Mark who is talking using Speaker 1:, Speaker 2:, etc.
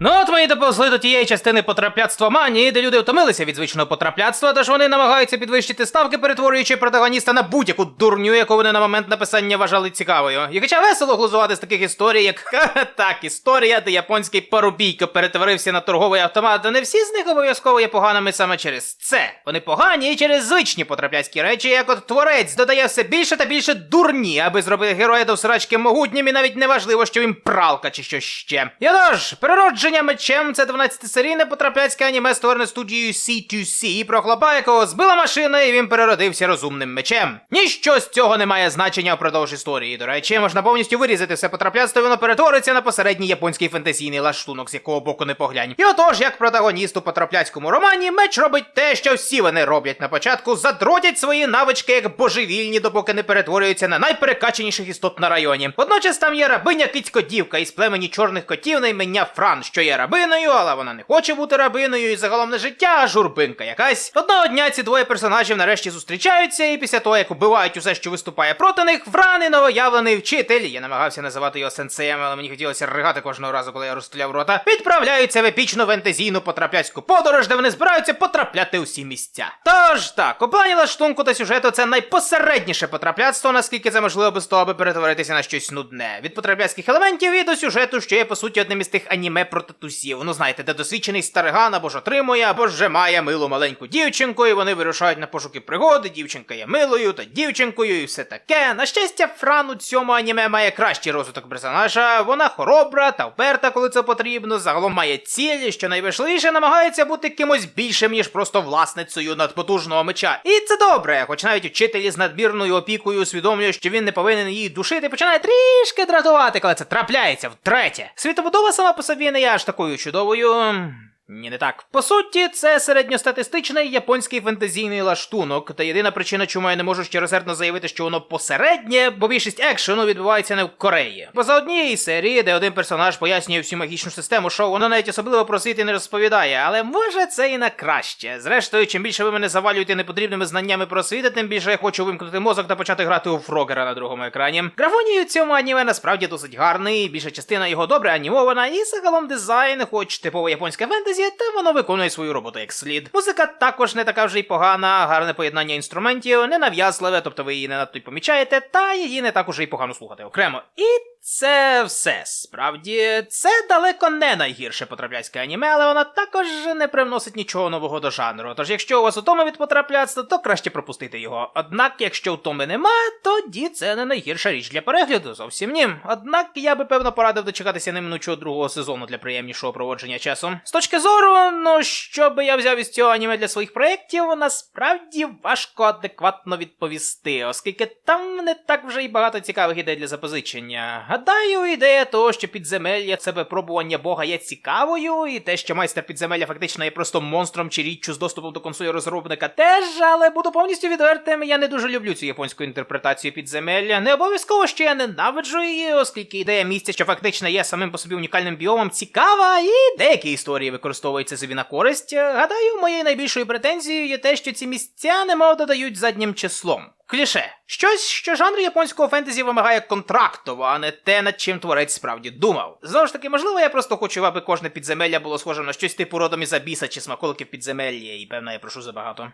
Speaker 1: ми й доповзли до тієї частини потрапляцтва манії, де люди втомилися від звичного потрапляцтва, тож вони намагаються підвищити ставки, перетворюючи протагоніста на будь-яку дурню, яку вони на момент написання вважали цікавою. І хоча весело глузувати з таких історій, як «Ха-ха, так, історія, де японський парубійко перетворився на торговий автомат, то не всі з них обов'язково є поганими саме через це. Вони погані і через звичні потрапляцькі речі, як от творець додає все більше та більше дурні, аби зробити героя до всрачки могутнім, і навіть неважливо, що він пралка чи що ще. І отож, переродження мечем це 12-серійне потрапляцьке аніме, створене студією C2C, про хлопа, якого збила машина, і він переродився розумним мечем. Ніщо з цього не має значення впродовж історії. До речі, можна повністю вирізати все потрапляцтво, воно перетвориться на посередній японський фентезійний лаштунок, з якого боку не поглянь. І отож, як протагоніст у потрапляцькому романі, меч робить те, що всі вони роблять на початку, задротять свої навички як божевільні, допоки не перетворюються на найперекаченіших істот на районі. Водночас там є рабиня кицькодівка із племені чорних котів на ім'я Фран, що є рабиною, але вона не хоче бути рабиною, і загалом не життя, а журбинка якась. Одного дня ці двоє персонажів нарешті зустрічаються, і після того, як убивають усе, що виступає проти них, Фран і новоявлений вчитель, я намагався називати його сенсеєм, але мені хотілося ригати кожного разу, коли я розстріляв рота, відправляються в епічну фентезійну потрапляцьку подорож, де вони збираються потрапляти у всі місця. Тож так, у плані лаштунку та сюжету це найпосередніше потрапляцтво, наскільки це можливо без того, аби перетворитися на щось нудне. Від потрапляцьких елементів і до сюжету, що є по суті одним із тих аніме про татусів. Ну знаєте, де досвідчений стариган або ж отримує, або ж має милу маленьку дівчинку, і вони вирушають на пошуки пригоди. Дівчинка є милою та дівчинкою, і все таке. На щастя, Фран у цьому аніме має кращий розвиток персонажа. Вона хоробра та вперта, коли це потрібно. Загалом має цілі, що найважливіше намагається бути кимось більшим, ніж просто власницею надпотужного меча. І це добре, хоч навіть учитель із надмірною опікою усвідомлює, що він не повинен її душити, починає трішки дратувати, коли це трапляється втретє. Світобудова сама по собі не є аж такою чудовою. Ні, не так. По суті, це середньостатистичний японський фентезійний лаштунок. Та єдина причина, чому я не можу щиросердно заявити, що воно посереднє, бо більшість екшену відбувається не в Кореї. Поза однієї серії, де один персонаж пояснює всю магічну систему шоу, воно навіть особливо про світ і не розповідає, але може це і на краще. Зрештою, чим більше ви мене завалюєте непотрібними знаннями про світ, тим більше я хочу вимкнути мозок та почати грати у Фрогера на другому екрані. Графоній у цьому аніме насправді досить гарний, більша частина його добре анімована, і загалом дизайн, хоч типово японська фентезі, та воно виконує свою роботу як слід. Музика також не така вже й погана, гарне поєднання інструментів, ненав'язливе, тобто ви її не надто й помічаєте, та її не так уже й погано слухати окремо. І це все. Справді, це далеко не найгірше потрапляцьке аніме, але вона також не привносить нічого нового до жанру. Тож, якщо у вас утома від потрапляцтва, то краще пропустити його. Однак, якщо втоми немає, тоді це не найгірша річ для перегляду. Зовсім ні. Однак я би певно порадив дочекатися неминучого другого сезону для приємнішого проводження часу. З точки зору, ну що би я взяв із цього аніме для своїх проєктів, насправді важко адекватно відповісти, оскільки там не так вже й багато цікавих ідей для запозичення. Гадаю, ідея того, що підземелля це випробування бога є цікавою, і те, що майстер підземелля фактично є просто монстром чи річчю з доступом до консолі розробника, теж, але буду повністю відвертим, я не дуже люблю цю японську інтерпретацію підземелля. Не обов'язково, що я ненавиджу її, оскільки ідея місця, що фактично є самим по собі унікальним біомом, цікава, і деякі історії використовуються собі на користь. Гадаю, моєю найбільшою претензією є те, що ці місця немов додають заднім числом. Кліше. Щось, що жанр японського фентезі вимагає контрактово, а не те, над чим творець справді думав. Знову ж таки, можливо, я просто хочу, аби кожне підземелля було схоже на щось типу родом із Абіса чи смаколиків підземелля, і певно я прошу забагато.